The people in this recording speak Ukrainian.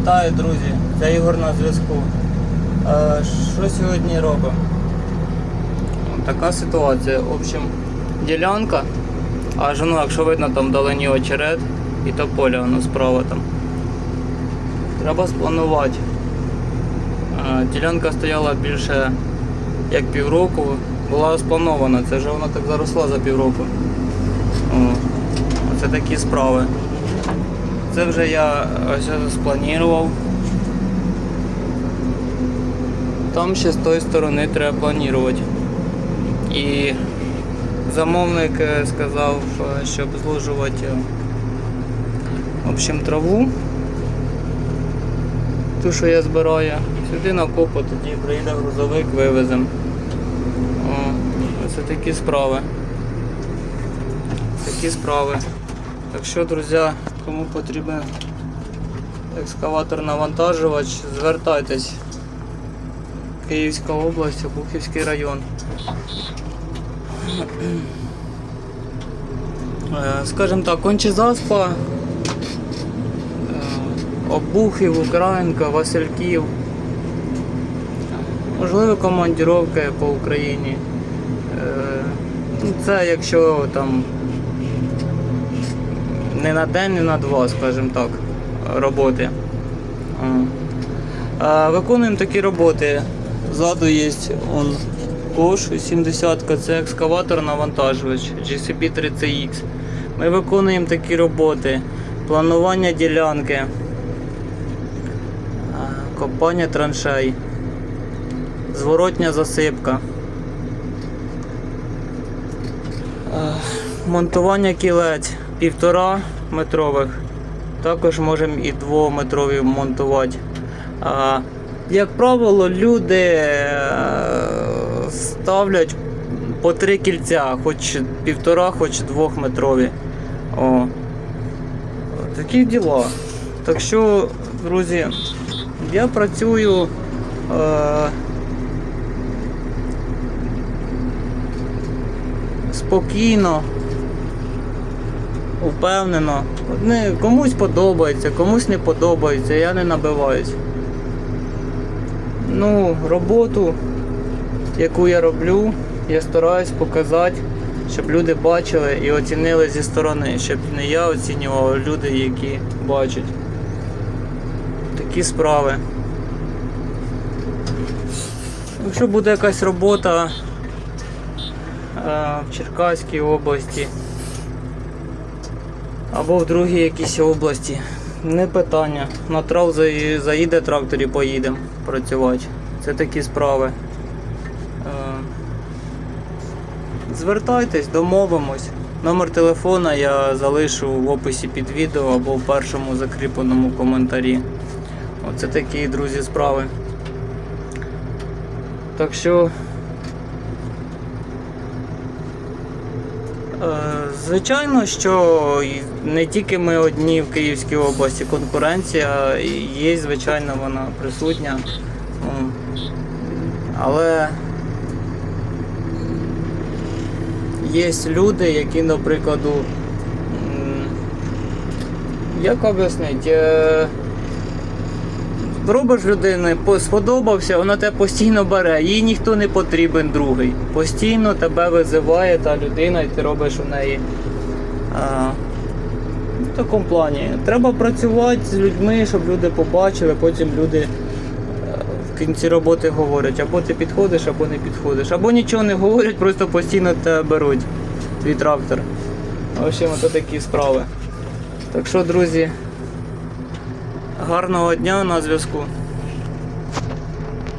Вітаю, друзі! Це Ігор на зв'язку. Е, Що сьогодні робимо? Така ситуація. В общем, ділянка, аж ну, якщо видно там вдалині очерет і тополя, воно справа там. Треба спланувати. Е, Ділянка стояла більше як півроку, була спланована, це вже вона так заросла за півроку. О, Оце такі справи. Це вже я ось спланував. Там ще з тої сторони треба планувати. І замовник е, сказав, е, щоб зложувати е, в общем, траву. Ту, що я збираю, сюди на копу, тоді приїде грузовик, вивеземо. Це такі справи. Такі справи. Так що, друзі, кому потрібен екскаватор навантажувач, звертайтесь. Київська область, Обухівський район. Е, Скажімо так, Кончезаспа, е, Обухів, Українка, Васильків. Можливо, командіровки по Україні. Е, ну, Це якщо там не на день, не на два, скажімо так, роботи. Виконуємо такі роботи. Ззаду є он, кош 70 це екскаватор навантажувач GCP 30X. Ми виконуємо такі роботи. Планування ділянки, копання траншей, зворотня засипка. Монтування кілець півтора метрових. Також можемо і двометрові монтувати. А, як правило, люди е, ставлять по три кільця, хоч півтора, хоч двохметрові. О. Такі діла. Так що, друзі, я працюю. Е, спокійно, впевнено. Одне, комусь подобається, комусь не подобається, я не набиваюсь. Ну, роботу, яку я роблю, я стараюсь показати, щоб люди бачили і оцінили зі сторони, щоб не я оцінював, а люди, які бачать. Такі справи. Якщо буде якась робота е, в Черкаській області або в другій якійсь області. Не питання. На трав заїде трактор і поїдемо працювати. Це такі справи. Е, Звертайтесь, домовимось. Номер телефона я залишу в описі під відео або в першому закріпленому коментарі. Оце такі, друзі, справи. Так що Звичайно, що не тільки ми одні в Київській області, конкуренція є, звичайно, вона присутня. Але є люди, які, м, як об'яснити, е, робиш людини, сподобався, вона тебе постійно бере, їй ніхто не потрібен другий. Постійно тебе визиває та людина, і ти робиш у неї. А, в такому плані. Треба працювати з людьми, щоб люди побачили, потім люди е, в кінці роботи говорять, або ти підходиш, або не підходиш. Або нічого не говорять, просто постійно тебе беруть, твій трактор. В общем, ото такі справи. Так що, друзі, гарного дня на зв'язку.